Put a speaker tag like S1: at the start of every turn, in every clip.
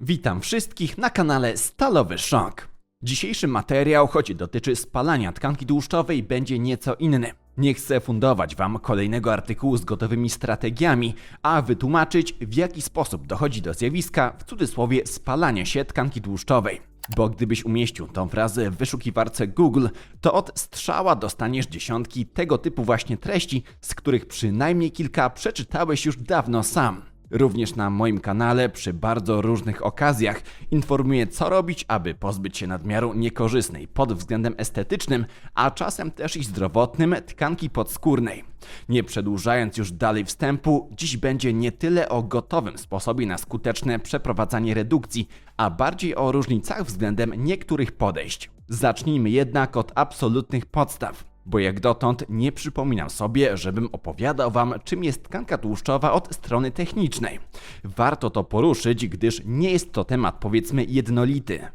S1: Witam wszystkich na kanale Stalowy Szok. Dzisiejszy materiał, choć dotyczy spalania tkanki tłuszczowej, będzie nieco inny. Nie chcę fundować Wam kolejnego artykułu z gotowymi strategiami, a wytłumaczyć, w jaki sposób dochodzi do zjawiska, w cudzysłowie, spalania się tkanki tłuszczowej. Bo gdybyś umieścił tą frazę w wyszukiwarce Google, to od strzała dostaniesz dziesiątki tego typu właśnie treści, z których przynajmniej kilka przeczytałeś już dawno sam. Również na moim kanale przy bardzo różnych okazjach informuję, co robić, aby pozbyć się nadmiaru niekorzystnej pod względem estetycznym, a czasem też i zdrowotnym tkanki podskórnej. Nie przedłużając już dalej wstępu, dziś będzie nie tyle o gotowym sposobie na skuteczne przeprowadzanie redukcji, a bardziej o różnicach względem niektórych podejść. Zacznijmy jednak od absolutnych podstaw. Bo jak dotąd nie przypominam sobie, żebym opowiadał Wam, czym jest tkanka tłuszczowa od strony technicznej. Warto to poruszyć, gdyż nie jest to temat powiedzmy jednolity.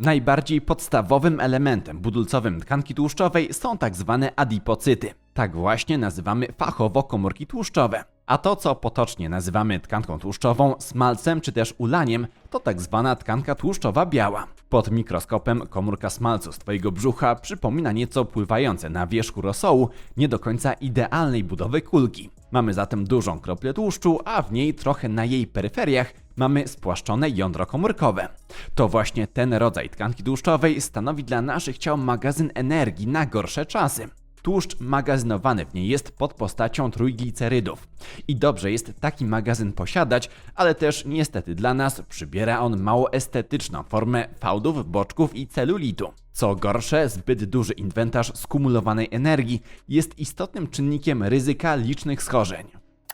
S1: Najbardziej podstawowym elementem budulcowym tkanki tłuszczowej są tak zwane adipocyty. Tak właśnie nazywamy fachowo komórki tłuszczowe. A to, co potocznie nazywamy tkanką tłuszczową, smalcem czy też ulaniem, to tak zwana tkanka tłuszczowa biała. Pod mikroskopem komórka smalcu z Twojego brzucha przypomina nieco pływające na wierzchu rosołu, nie do końca idealnej budowy kulki. Mamy zatem dużą kroplę tłuszczu, a w niej trochę na jej peryferiach mamy spłaszczone jądro komórkowe. To właśnie ten rodzaj tkanki tłuszczowej stanowi dla naszych ciał magazyn energii na gorsze czasy. Tłuszcz magazynowany w niej jest pod postacią trójglicerydów. I dobrze jest taki magazyn posiadać, ale też niestety dla nas przybiera on mało estetyczną formę fałdów, boczków i celulitu. Co gorsze, zbyt duży inwentarz skumulowanej energii jest istotnym czynnikiem ryzyka licznych schorzeń.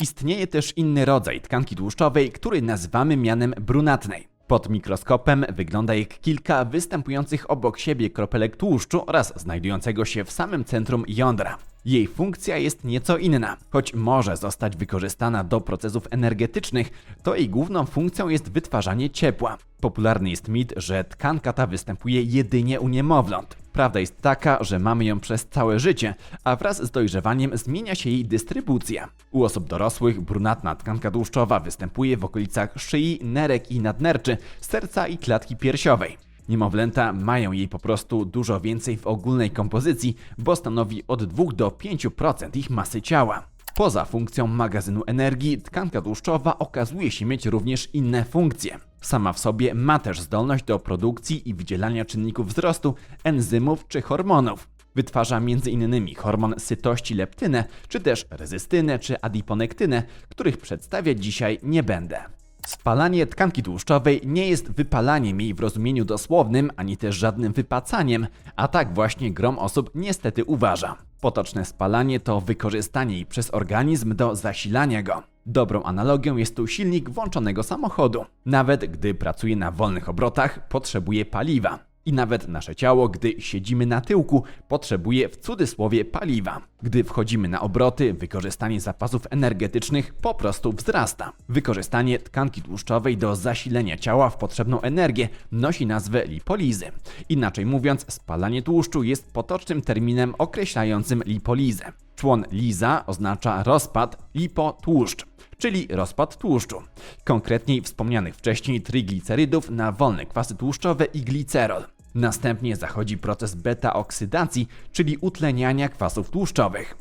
S1: Istnieje też inny rodzaj tkanki tłuszczowej, który nazywamy mianem brunatnej. Pod mikroskopem wygląda jak kilka występujących obok siebie kropelek tłuszczu oraz znajdującego się w samym centrum jądra. Jej funkcja jest nieco inna. Choć może zostać wykorzystana do procesów energetycznych, to jej główną funkcją jest wytwarzanie ciepła. Popularny jest mit, że tkanka ta występuje jedynie u niemowląt. Prawda jest taka, że mamy ją przez całe życie, a wraz z dojrzewaniem zmienia się jej dystrybucja. U osób dorosłych brunatna tkanka tłuszczowa występuje w okolicach szyi, nerek i nadnerczy, serca i klatki piersiowej. Niemowlęta mają jej po prostu dużo więcej w ogólnej kompozycji, bo stanowi od 2 do 5% ich masy ciała. Poza funkcją magazynu energii, tkanka tłuszczowa okazuje się mieć również inne funkcje. Sama w sobie ma też zdolność do produkcji i wydzielania czynników wzrostu, enzymów czy hormonów. Wytwarza m.in. hormon sytości leptynę, czy też rezystynę czy adiponektynę, których przedstawiać dzisiaj nie będę. Spalanie tkanki tłuszczowej nie jest wypalaniem jej w rozumieniu dosłownym, ani też żadnym wypacaniem, a tak właśnie grom osób niestety uważa. Potoczne spalanie to wykorzystanie jej przez organizm do zasilania go. Dobrą analogią jest tu silnik włączonego samochodu. Nawet gdy pracuje na wolnych obrotach, potrzebuje paliwa. I nawet nasze ciało, gdy siedzimy na tyłku, potrzebuje w cudzysłowie paliwa. Gdy wchodzimy na obroty, wykorzystanie zapasów energetycznych po prostu wzrasta. Wykorzystanie tkanki tłuszczowej do zasilenia ciała w potrzebną energię nosi nazwę lipolizy. Inaczej mówiąc, spalanie tłuszczu jest potocznym terminem określającym lipolizę. Człon liza oznacza rozpad lipo-tłuszcz czyli rozpad tłuszczu. Konkretniej wspomnianych wcześniej triglicerydów na wolne kwasy tłuszczowe i glicerol. Następnie zachodzi proces beta-oksydacji, czyli utleniania kwasów tłuszczowych.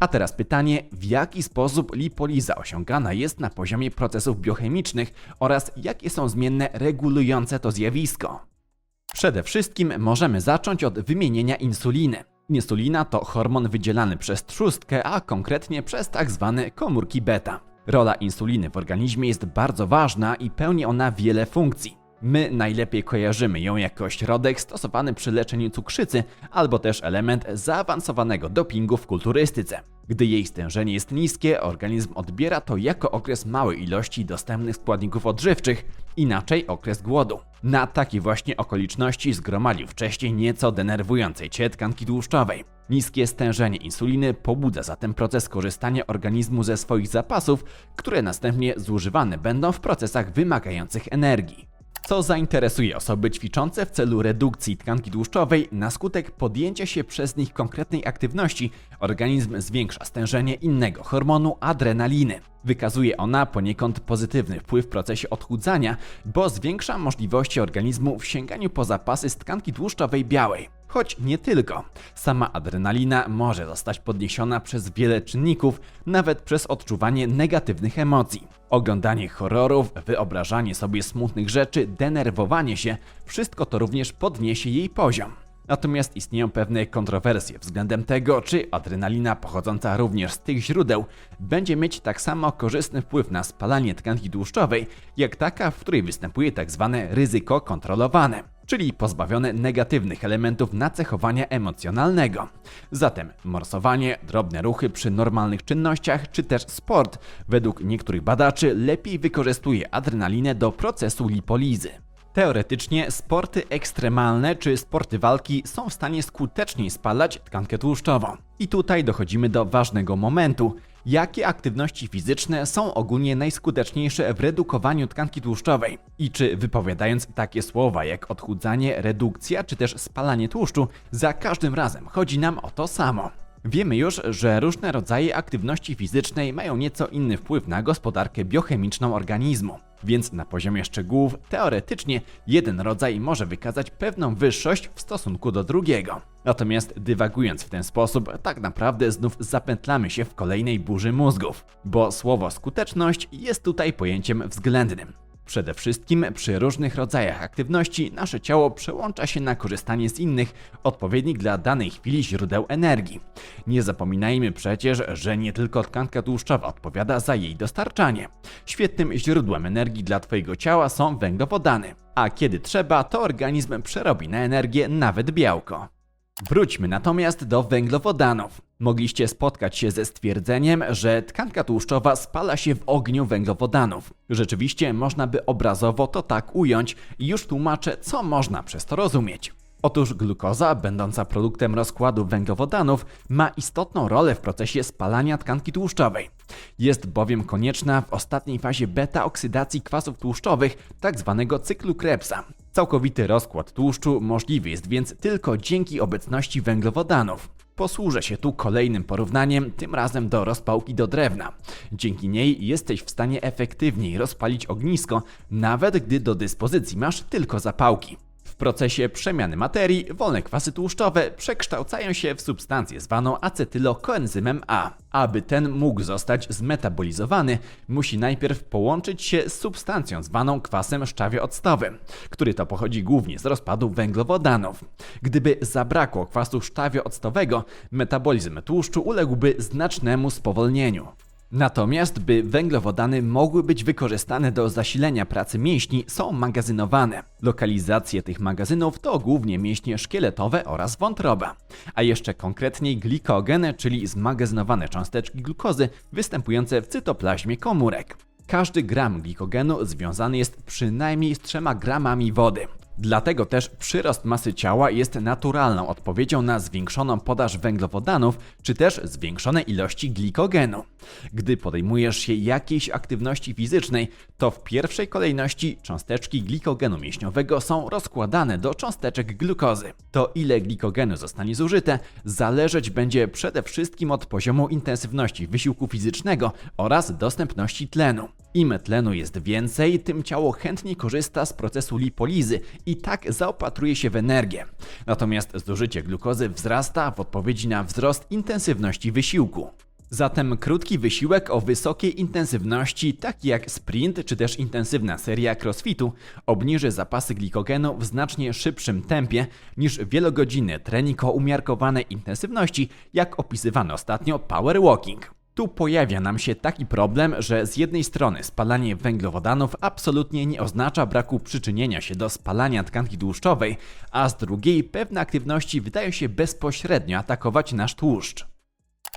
S1: A teraz pytanie, w jaki sposób lipoliza osiągana jest na poziomie procesów biochemicznych oraz jakie są zmienne regulujące to zjawisko? Przede wszystkim możemy zacząć od wymienienia insuliny. Insulina to hormon wydzielany przez trzustkę, a konkretnie przez tak zwane komórki beta. Rola insuliny w organizmie jest bardzo ważna i pełni ona wiele funkcji. My najlepiej kojarzymy ją jako środek stosowany przy leczeniu cukrzycy, albo też element zaawansowanego dopingu w kulturystyce. Gdy jej stężenie jest niskie, organizm odbiera to jako okres małej ilości dostępnych składników odżywczych, inaczej okres głodu. Na takie właśnie okoliczności zgromadził wcześniej nieco denerwującej cię tkanki tłuszczowej. Niskie stężenie insuliny pobudza zatem proces korzystania organizmu ze swoich zapasów, które następnie zużywane będą w procesach wymagających energii. Co zainteresuje osoby ćwiczące w celu redukcji tkanki tłuszczowej na skutek podjęcia się przez nich konkretnej aktywności, organizm zwiększa stężenie innego hormonu adrenaliny. Wykazuje ona poniekąd pozytywny wpływ w procesie odchudzania, bo zwiększa możliwości organizmu w sięganiu po zapasy z tkanki tłuszczowej białej. Choć nie tylko. Sama adrenalina może zostać podniesiona przez wiele czynników, nawet przez odczuwanie negatywnych emocji. Oglądanie horrorów, wyobrażanie sobie smutnych rzeczy, denerwowanie się wszystko to również podniesie jej poziom. Natomiast istnieją pewne kontrowersje względem tego, czy adrenalina pochodząca również z tych źródeł będzie mieć tak samo korzystny wpływ na spalanie tkanki tłuszczowej, jak taka, w której występuje tzw. ryzyko kontrolowane, czyli pozbawione negatywnych elementów nacechowania emocjonalnego. Zatem morsowanie, drobne ruchy przy normalnych czynnościach, czy też sport, według niektórych badaczy lepiej wykorzystuje adrenalinę do procesu lipolizy. Teoretycznie sporty ekstremalne czy sporty walki są w stanie skuteczniej spalać tkankę tłuszczową. I tutaj dochodzimy do ważnego momentu. Jakie aktywności fizyczne są ogólnie najskuteczniejsze w redukowaniu tkanki tłuszczowej? I czy wypowiadając takie słowa jak odchudzanie, redukcja czy też spalanie tłuszczu, za każdym razem chodzi nam o to samo? Wiemy już, że różne rodzaje aktywności fizycznej mają nieco inny wpływ na gospodarkę biochemiczną organizmu. Więc na poziomie szczegółów, teoretycznie, jeden rodzaj może wykazać pewną wyższość w stosunku do drugiego. Natomiast dywagując w ten sposób, tak naprawdę znów zapętlamy się w kolejnej burzy mózgów, bo słowo skuteczność jest tutaj pojęciem względnym. Przede wszystkim przy różnych rodzajach aktywności nasze ciało przełącza się na korzystanie z innych, odpowiednich dla danej chwili źródeł energii. Nie zapominajmy przecież, że nie tylko tkanka tłuszczowa odpowiada za jej dostarczanie. Świetnym źródłem energii dla Twojego ciała są węglowodany, a kiedy trzeba, to organizm przerobi na energię nawet białko. Wróćmy natomiast do węglowodanów. Mogliście spotkać się ze stwierdzeniem, że tkanka tłuszczowa spala się w ogniu węglowodanów. Rzeczywiście można by obrazowo to tak ująć i już tłumaczę, co można przez to rozumieć. Otóż glukoza, będąca produktem rozkładu węglowodanów, ma istotną rolę w procesie spalania tkanki tłuszczowej. Jest bowiem konieczna w ostatniej fazie beta-oksydacji kwasów tłuszczowych, tzw. Tak cyklu Krebsa. Całkowity rozkład tłuszczu możliwy jest więc tylko dzięki obecności węglowodanów. Posłużę się tu kolejnym porównaniem, tym razem do rozpałki do drewna. Dzięki niej jesteś w stanie efektywniej rozpalić ognisko, nawet gdy do dyspozycji masz tylko zapałki. W procesie przemiany materii wolne kwasy tłuszczowe przekształcają się w substancję zwaną acetylokoenzymem A. Aby ten mógł zostać zmetabolizowany, musi najpierw połączyć się z substancją zwaną kwasem szczawiooctowym, który to pochodzi głównie z rozpadu węglowodanów. Gdyby zabrakło kwasu szczawiooctowego, metabolizm tłuszczu uległby znacznemu spowolnieniu. Natomiast, by węglowodany mogły być wykorzystane do zasilenia pracy mięśni, są magazynowane. Lokalizacje tych magazynów to głównie mięśnie szkieletowe oraz wątroba, a jeszcze konkretniej glikogen, czyli zmagazynowane cząsteczki glukozy występujące w cytoplazmie komórek. Każdy gram glikogenu związany jest przynajmniej z 3 gramami wody. Dlatego też przyrost masy ciała jest naturalną odpowiedzią na zwiększoną podaż węglowodanów czy też zwiększone ilości glikogenu. Gdy podejmujesz się jakiejś aktywności fizycznej, to w pierwszej kolejności cząsteczki glikogenu mięśniowego są rozkładane do cząsteczek glukozy. To ile glikogenu zostanie zużyte, zależeć będzie przede wszystkim od poziomu intensywności wysiłku fizycznego oraz dostępności tlenu. Im tlenu jest więcej, tym ciało chętnie korzysta z procesu lipolizy i tak zaopatruje się w energię. Natomiast zużycie glukozy wzrasta w odpowiedzi na wzrost intensywności wysiłku. Zatem krótki wysiłek o wysokiej intensywności, taki jak sprint czy też intensywna seria crossfitu, obniży zapasy glikogenu w znacznie szybszym tempie niż wielogodzinny trening o umiarkowanej intensywności, jak opisywany ostatnio power walking. Tu pojawia nam się taki problem, że z jednej strony spalanie węglowodanów absolutnie nie oznacza braku przyczynienia się do spalania tkanki tłuszczowej, a z drugiej pewne aktywności wydają się bezpośrednio atakować nasz tłuszcz.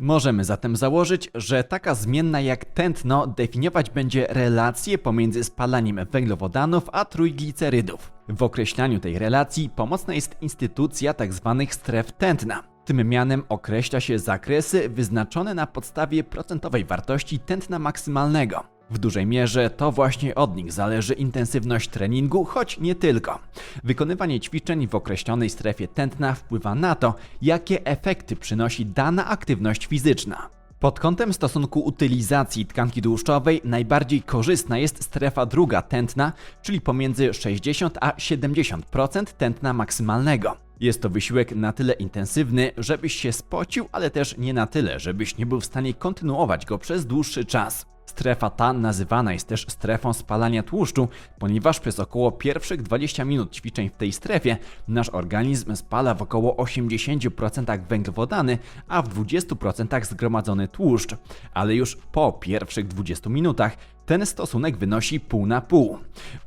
S1: Możemy zatem założyć, że taka zmienna jak tętno definiować będzie relację pomiędzy spalaniem węglowodanów a trójglicerydów. W określaniu tej relacji pomocna jest instytucja tzw. Tak stref tętna. Tym mianem określa się zakresy wyznaczone na podstawie procentowej wartości tętna maksymalnego. W dużej mierze to właśnie od nich zależy intensywność treningu, choć nie tylko. Wykonywanie ćwiczeń w określonej strefie tętna wpływa na to, jakie efekty przynosi dana aktywność fizyczna. Pod kątem stosunku utylizacji tkanki tłuszczowej najbardziej korzystna jest strefa druga tętna, czyli pomiędzy 60 a 70% tętna maksymalnego. Jest to wysiłek na tyle intensywny, żebyś się spocił, ale też nie na tyle, żebyś nie był w stanie kontynuować go przez dłuższy czas. Strefa ta nazywana jest też strefą spalania tłuszczu, ponieważ przez około pierwszych 20 minut ćwiczeń w tej strefie nasz organizm spala w około 80% węglowodany, a w 20% zgromadzony tłuszcz. Ale już po pierwszych 20 minutach ten stosunek wynosi pół na pół.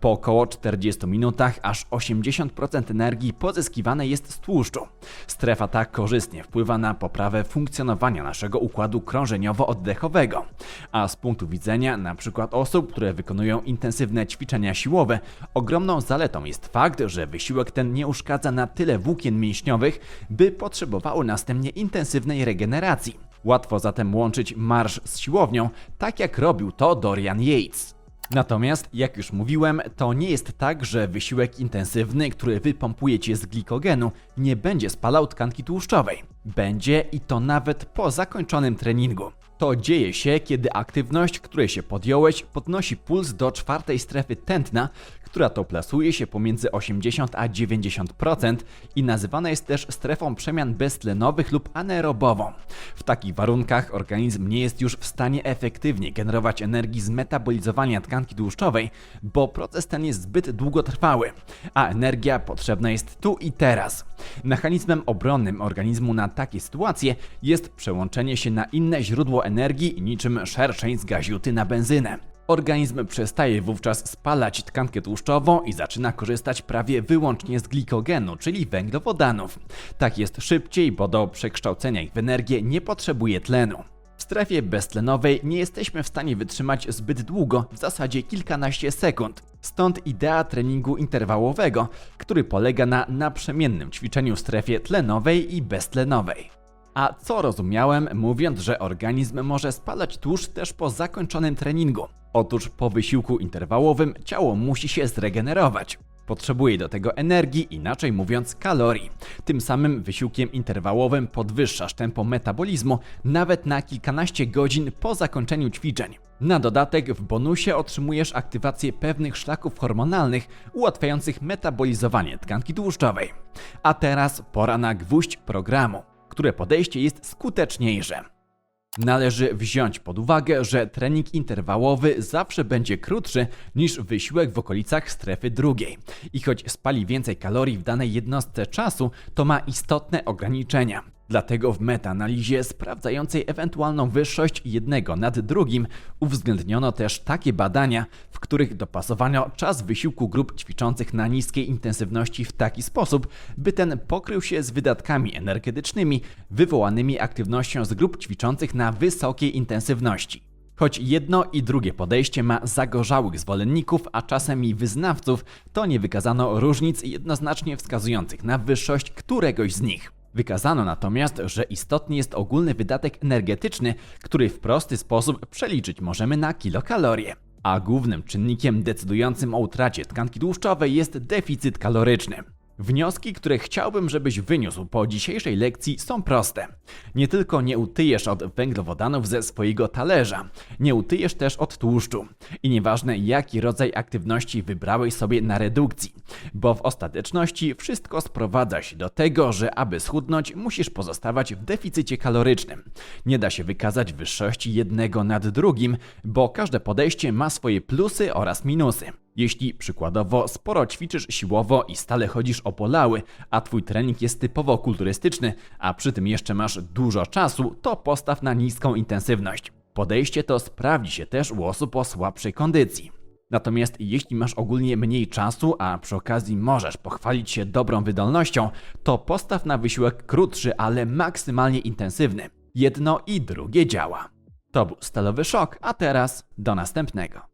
S1: Po około 40 minutach aż 80% energii pozyskiwane jest z tłuszczu. Strefa ta korzystnie wpływa na poprawę funkcjonowania naszego układu krążeniowo-oddechowego. A z punktu widzenia np. osób, które wykonują intensywne ćwiczenia siłowe, ogromną zaletą jest fakt, że wysiłek ten nie uszkadza na tyle włókien mięśniowych, by potrzebowały następnie intensywnej regeneracji. Łatwo zatem łączyć marsz z siłownią, tak jak robił to Dorian Yates. Natomiast, jak już mówiłem, to nie jest tak, że wysiłek intensywny, który wypompuje cię z glikogenu, nie będzie spalał tkanki tłuszczowej. Będzie i to nawet po zakończonym treningu. To dzieje się, kiedy aktywność, której się podjąłeś, podnosi puls do czwartej strefy tętna, która to plasuje się pomiędzy 80 a 90% i nazywana jest też strefą przemian beztlenowych lub anaerobową. W takich warunkach organizm nie jest już w stanie efektywnie generować energii z metabolizowania tkanki tłuszczowej, bo proces ten jest zbyt długotrwały, a energia potrzebna jest tu i teraz. Mechanizmem obronnym organizmu na takie sytuacje jest przełączenie się na inne źródło energii niczym szerszeń z gaziuty na benzynę. Organizm przestaje wówczas spalać tkankę tłuszczową i zaczyna korzystać prawie wyłącznie z glikogenu, czyli węglowodanów. Tak jest szybciej, bo do przekształcenia ich w energię nie potrzebuje tlenu. W strefie beztlenowej nie jesteśmy w stanie wytrzymać zbyt długo, w zasadzie kilkanaście sekund. Stąd idea treningu interwałowego, który polega na naprzemiennym ćwiczeniu w strefie tlenowej i beztlenowej. A co rozumiałem, mówiąc, że organizm może spalać tłuszcz też po zakończonym treningu? Otóż po wysiłku interwałowym ciało musi się zregenerować. Potrzebuje do tego energii, inaczej mówiąc kalorii. Tym samym wysiłkiem interwałowym podwyższasz tempo metabolizmu nawet na kilkanaście godzin po zakończeniu ćwiczeń. Na dodatek w bonusie otrzymujesz aktywację pewnych szlaków hormonalnych ułatwiających metabolizowanie tkanki tłuszczowej. A teraz pora na gwóźdź programu które podejście jest skuteczniejsze. Należy wziąć pod uwagę, że trening interwałowy zawsze będzie krótszy niż wysiłek w okolicach strefy drugiej. I choć spali więcej kalorii w danej jednostce czasu, to ma istotne ograniczenia. Dlatego w metaanalizie sprawdzającej ewentualną wyższość jednego nad drugim uwzględniono też takie badania, w których dopasowano czas wysiłku grup ćwiczących na niskiej intensywności w taki sposób, by ten pokrył się z wydatkami energetycznymi wywołanymi aktywnością z grup ćwiczących na wysokiej intensywności. Choć jedno i drugie podejście ma zagorzałych zwolenników, a czasem i wyznawców, to nie wykazano różnic jednoznacznie wskazujących na wyższość któregoś z nich. Wykazano natomiast, że istotny jest ogólny wydatek energetyczny, który w prosty sposób przeliczyć możemy na kilokalorie. A głównym czynnikiem decydującym o utracie tkanki tłuszczowej jest deficyt kaloryczny. Wnioski, które chciałbym, żebyś wyniósł po dzisiejszej lekcji są proste. Nie tylko nie utyjesz od węglowodanów ze swojego talerza, nie utyjesz też od tłuszczu. I nieważne jaki rodzaj aktywności wybrałeś sobie na redukcji, bo w ostateczności wszystko sprowadza się do tego, że aby schudnąć musisz pozostawać w deficycie kalorycznym. Nie da się wykazać wyższości jednego nad drugim, bo każde podejście ma swoje plusy oraz minusy. Jeśli przykładowo sporo ćwiczysz siłowo i stale chodzisz opolały, a twój trening jest typowo kulturystyczny, a przy tym jeszcze masz dużo czasu, to postaw na niską intensywność. Podejście to sprawdzi się też u osób o słabszej kondycji. Natomiast jeśli masz ogólnie mniej czasu, a przy okazji możesz pochwalić się dobrą wydolnością, to postaw na wysiłek krótszy, ale maksymalnie intensywny. Jedno i drugie działa. To był stalowy szok, a teraz do następnego.